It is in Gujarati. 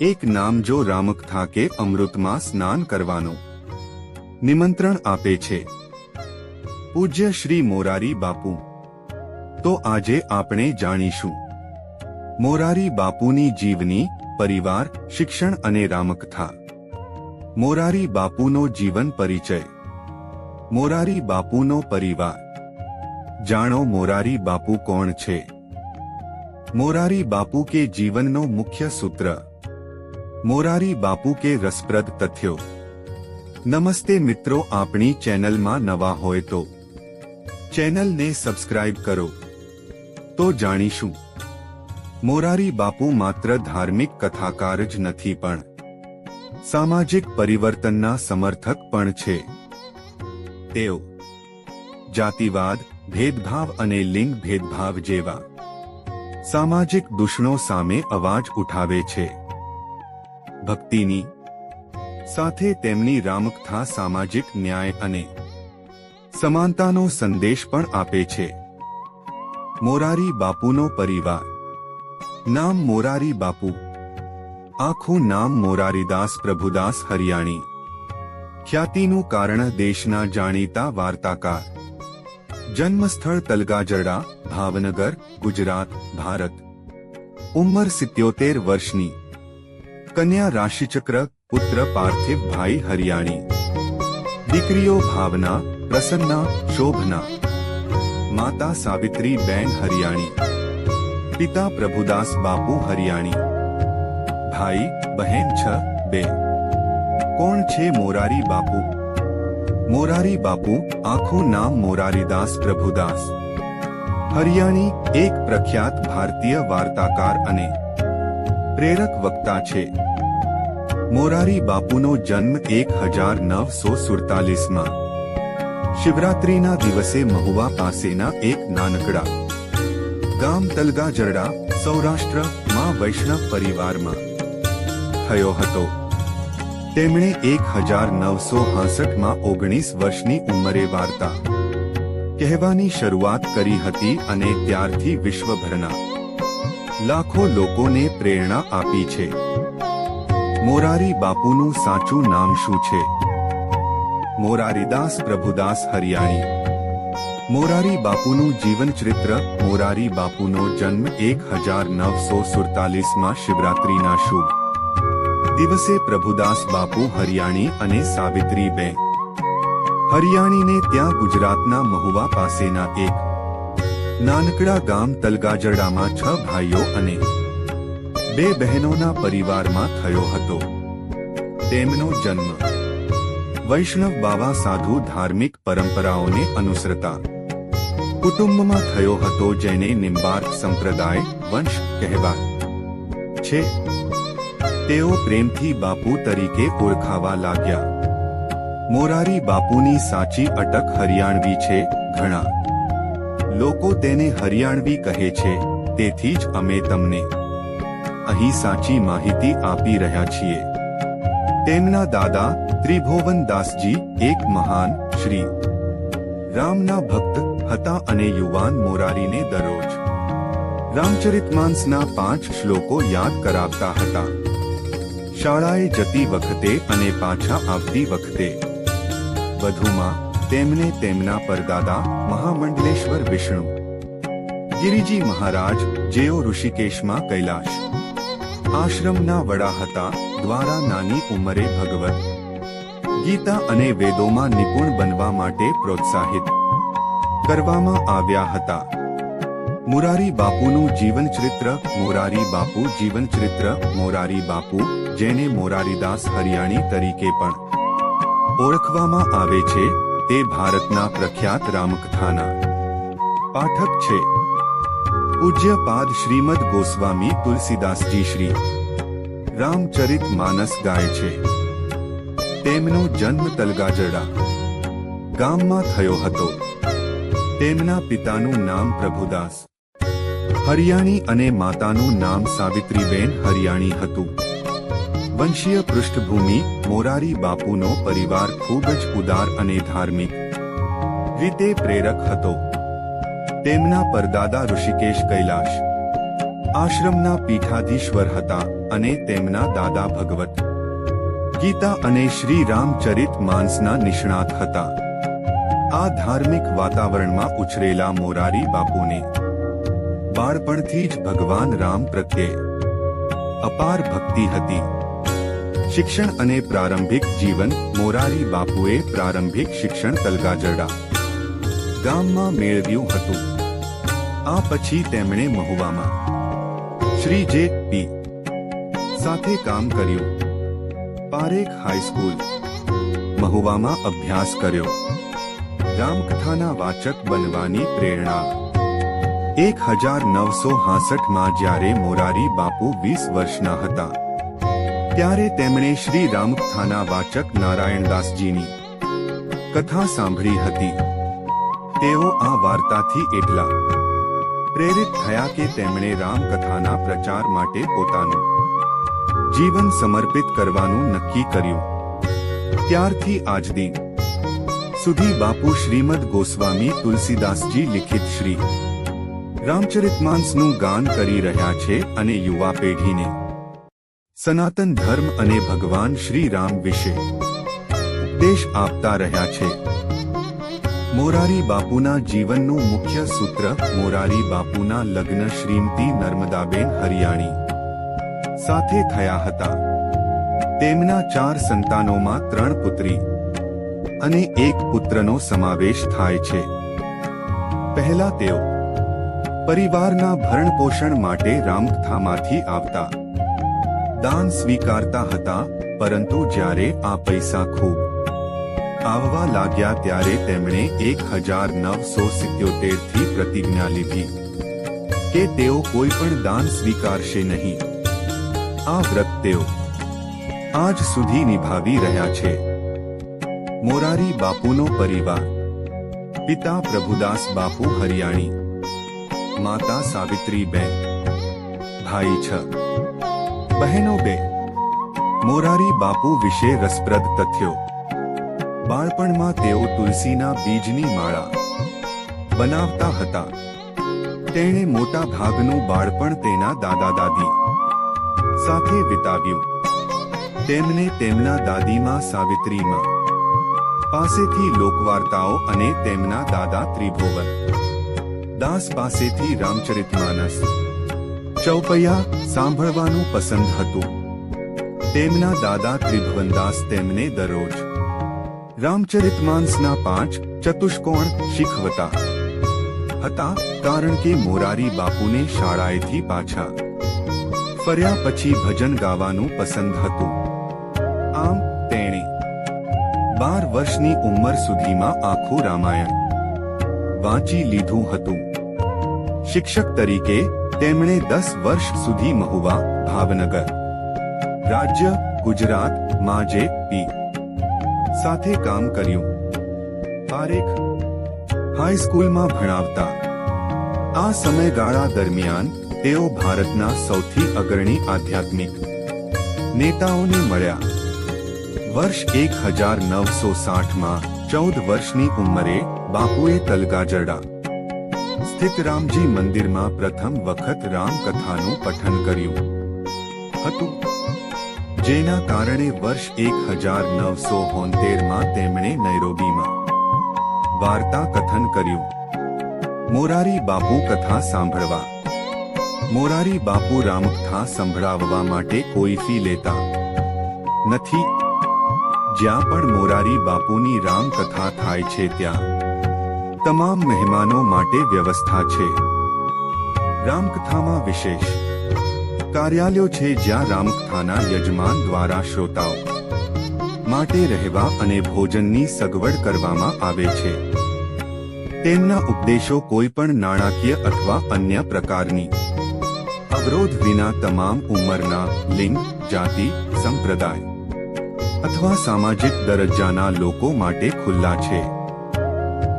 એક નામ જો રામકથા કે અમૃતમાં સ્નાન કરવાનું. નિમંત્રણ આપે છે. પૂજ્ય શ્રી મોરારી બાપુ. તો આજે આપણે જાણીશું. મોરારી બાપુની જીવની પરિવાર, શિક્ષણ અને રામકથા મોરારી બાપુનો જીવન પરિચય. મોરારી બાપુનો પરિવાર. જાણો મોરારી બાપુ કોણ છે? મોરારી બાપુ કે જીવનનો મુખ્ય સૂત્ર? મોરારી બાપુ કે રસપ્રદ તથ્યો. નમસ્તે મિત્રો, આપણી ચેનલમાં નવા હોય તો. ચેનલને સબસ્ક્રાઇબ કરો. તો જાણીશું. મોરારી બાપુ માત્ર ધાર્મિક કથાકાર જ નથી પણ. સામાજિક પરિવર્તનના સમર્થક પણ છે. તેઓ જાતિવાદ, ભેદભાવ અને લિંગ ભેદભાવ જેવા સામાજિક દૂષણો સામે અવાજ ઉઠાવે છે. ભક્તિની, સાથે તેમની રામકથા સામાજિક ન્યાય અને સમાનતાનો સંદેશ પણ આપે છે. મોરારી બાપુનો પરિવાર. નામ મોરારી બાપુ. આખું નામ મોરારીદાસ પ્રભુદાસ હરિયાણી. ખ્યાતિનું કારણ દેશના જાણીતા વાર્તાકાર. જન્મસ્થળ તલગાજરડા ભાવનગર, ગુજરાત, ભારત. ઉંમર સિત્યોતેર વર્ષની. કન્યા રાશિચક્ર, પુત્ર, પાર્થિવ, ભાઈ, હરિયાણી. દીકરીઓ ભાવના, પ્રસન્ના, શોભના. માતા સાવિત્રી, બેન, હરિયાણી. પિતા પ્રભુદાસ, બાપુ, હરિયાણી. ભાઈ, બહેન, છ, બે. કોણ છે મોરારી બાપુ? મોરારી બાપુ, આખું નામ મોરારીદાસ પ્રભુદાસ. હરિયાણી, એક પ્રખ્યાત ભારતીય વાર્તાકાર અને પ્રેરક વક્તા છે. મોરારી બાપુનો જન્મ એક હજાર નવસો સુડતાલીસમાં. શિવરાત્રીના દિવસે મહુવા પાસેના એક નાનકડા. ગામ તલગાજરડા સૌરાષ્ટ્ર, માં વૈષ્ણવ પરિવારમાં. થયો હતો. તેમણે એક હજાર નવસો હાસઠમાં ઓગણીસ વર્ષની ઉંમરે વાર્તા કહેવાની શરૂઆત કરી હતી અને ત્યારથી વિશ્વભરના લાખો લોકોને પ્રેરણા આપી છે. મોરારી બાપુનું સાચું નામ શું છે? મોરારીદાસ પ્રભુદાસ હરિયાણી મોરારી બાપુનું જીવનચરિત્ર, મોરારી બાપુનો જન્મ એક હજાર નવસો સુડતાલીસમાં શિવરાત્રીના શુભ દિવસે પ્રભુદાસ બાપુ હરિયાણી અને સાવિત્રી બે હરિયાણીને ત્યાં ગુજરાતના મહુવા પાસેના એક નાનકડા ગામ તલગાજરડામાં છ ભાઈઓ અને બે બહેનોના પરિવારમાં થયો હતો. તેમનો જન્મ વૈષ્ણવ બાવા સાધુ ધાર્મિક પરંપરાઓને અનુસરતા કુટુંબમાં થયો હતો જેને નિંબાર્ક સંપ્રદાય વંશ કહેવાય છે. તેઓ પ્રેમથી બાપુ તરીકે ઓળખાવા લાગ્યા. મોરારી બાપુની સાચી અટક હરિયાણવી છે ઘણા. લોકો તેને હરિયાણવી કહે છે, તેથી જ અમે તમને અહીં સાચી માહિતી આપી રહ્યા છીએ. તેમના દાદા ત્રિભુવન દાસજી એક મહાન શ્રી રામના ભક્ત હતા અને યુવાન મોરારીને દરરોજ રામચરિતમાંસના પાંચ શ્લોકો યાદ કરાવતા હતા. શાળાએ જતી વખતે અને પાછા આવતી વખતે. વધુમાં તેમને તેમના પરદાદા મહામંડલેશ્વર વિષ્ણુ. ગિરિજી મહારાજ જેઓ ઋષિકેશમાં કૈલાશ. આશ્રમના વડા હતા દ્વારા નાની ઉંમરે ભગવત. ગીતા અને વેદોમાં નિપુણ બનવા માટે પ્રોત્સાહિત. કરવામાં આવ્યા હતા. મુરારી બાપુનું જીવન ચરિત્ર, મોરારી બાપુ જીવન ચરિત્ર, મોરારી બાપુ જેને મોરારીદાસ હરિયાણી તરીકે પણ ઓળખવામાં આવે છે. તે ભારતના પ્રખ્યાત રામકથાના પાઠક છે. પૂજ્યપાદ શ્રીમદ ગોસ્વામી તુલસીદાસજી શ્રી રામચરિત માનસ ગાય છે. તેમનો જન્મ તલગાજરડા ગામમાં થયો હતો. તેમના પિતાનું નામ પ્રભુદાસ હરિયાણી અને માતાનું નામ સાવિત્રીબેન હરિયાણી હતું. વંશીય પૃષ્ઠભૂમિ મોરારી બાપુનો પરિવાર ખૂબ જ ઉદાર અને ધાર્મિક રીતે પ્રેરક હતો. તેમના પરદાદા ઋષિકેશ કૈલાશ આશ્રમના પીઠાધીશ્વર હતા અને તેમના દાદા ભગવત ગીતા અને શ્રી રામચરિત માનસના નિષ્ણાત હતા. આ ધાર્મિક વાતાવરણમાં ઉછરેલા મોરારી બાપુને બાળપણથી જ ભગવાન રામ પ્રત્યે અપાર ભક્તિ હતી. શિક્ષણ અને પ્રારંભિક જીવન, મોરારી બાપુએ પ્રારંભિક શિક્ષણ તલગાજરડા. ગામમાં મેળવ્યું હતું. આ પછી તેમણે મહુવામાં શ્રી જે પી. સાથે કામ કર્યું. Parekh high school. મહુવામાં અભ્યાસ કર્યો. રામકથાના વાચક બનવાની પ્રેરણા. એક હજાર નવસો હાસઠમાં જ્યારે મોરારી બાપુ વીસ વર્ષના હતા ત્યારે તેમણે શ્રી રામકથાના વાચક નારાયણદાસજીની કથા સાંભળી હતી. તેઓ આ વાર્તાથી એટલા પ્રેરિત થયા કે તેમણે રામકથાના પ્રચાર માટે પોતાનું જીવન સમર્પિત કરવાનું નક્કી કર્યું. ત્યારથી આજ દિન સુધી બાપુ શ્રીમદ ગોસ્વામી તુલસીદાસજી લિખિત શ્રી રામચરિતમાંસનું ગાન કરી રહ્યા છે અને યુવા પેઢીને સનાતન ધર્મ અને ભગવાન શ્રી રામ વિશે ઉપદેશ આપતા રહ્યા છે. મોરારી બાપુના જીવનનું મુખ્ય સૂત્ર મોરારી બાપુના લગ્ન શ્રીમતી નર્મદાબેન હરિયાણી સાથે થયા હતા. તેમના ચાર સંતાનોમાં ત્રણ પુત્રી અને એક પુત્રનો સમાવેશ થાય છે. પહેલા તેઓ પરિવારના ભરણપોષણ માટે રામકથામાંથી આવતા દાન સ્વીકારતા હતા, પરંતુ જ્યારે આ પૈસા ખૂબ આવવા લાગ્યા ત્યારે તેમણે એક હજાર નવસો સિત્યોતેરથી પ્રતિજ્ઞા લીધી કે તેઓ કોઈ પણ દાન સ્વીકારશે નહીં. આ વ્રત તેઓ આજ સુધી નિભાવી રહ્યા છે. મોરારી બાપુનો પરિવાર. પિતા પ્રભુદાસ બાપુ હરિયાણી. માતા સાવિત્રીબેન. ભાઈ છ. બહેનો બે. મોરારી બાપુ વિશે રસપ્રદ તથ્યો. બાળપણમાં તેઓ તુલસીના બીજની માળા બનાવતા હતા. તેણે મોટા ભાગનું બાળપણ તેના દાદા દાદી સાથે વિતાવ્યું. તેમને તેમના દાદીમાં સાવિત્રીમાં પાસેથી લોકવાર્તાઓ અને તેમના દાદા ત્રિભુવન. દાસ પાસેથી રામચરિતમાનસ ચૌપૈયા સાંભળવાનું પસંદ હતું. તેમના દાદા ત્રિભુવનદાસ તેમને દરરોજ રામચરિતમાનસના પાંચ ચતુષ્કોણ શીખવતા હતા, કારણ કે મોરારી બાપુને શાળાએથી પાછા ફર્યા પછી ભજન ગાવાનું પસંદ હતું. આમ તેણે બાર વર્ષની ઉંમર સુધીમાં આખું રામાયણ વાંચી લીધું હતું. શિક્ષક તરીકે તેમણે દસ વર્ષ સુધી મહુવા ભાવનગર. રાજ્ય ગુજરાત માજે પી. સાથે કામ કર્યું. પારેખ હાઈસ્કૂલમાં ભણાવતા. આ સમયગાળા દરમિયાન તેઓ ભારતના સૌથી અગ્રણી આધ્યાત્મિક નેતાઓને મળ્યા. વર્ષ એક હજાર નવસો સાઠમાં ચૌદ વર્ષની ઉંમરે બાપુએ તલગાજરડા સ્થિત રામજી મંદિરમાં પ્રથમ વખત રામકથાનું પઠન કર્યું હતું. જેના કારણે વર્ષ એક હજાર નવસો હોતેરમાં તેમણે નૈરોબીમાં વાર્તા કથન કર્યું. મોરારી બાપુ કથા સાંભળવા. મોરારી બાપુ રામકથા સંભળાવવા માટે કોઈ ફી લેતા નથી. જ્યાં પણ મોરારી બાપુની રામકથા થાય છે ત્યાં તમામ મહેમાનો માટે વ્યવસ્થા છે. રામકથામાં વિશેષ. કાર્યાલયો છે જ્યાં રામકથાના યજમાન દ્વારા શ્રોતાઓ માટે રહેવા અને ભોજનની સગવડ કરવામાં આવે છે. તેમના ઉપદેશો કોઈ પણ નાણાકીય અથવા અન્ય પ્રકારની. અવરોધ વિના તમામ ઉંમરના લિંગ, જાતિ, સંપ્રદાય અથવા સામાજિક દરજ્જાના લોકો માટે ખુલ્લા છે.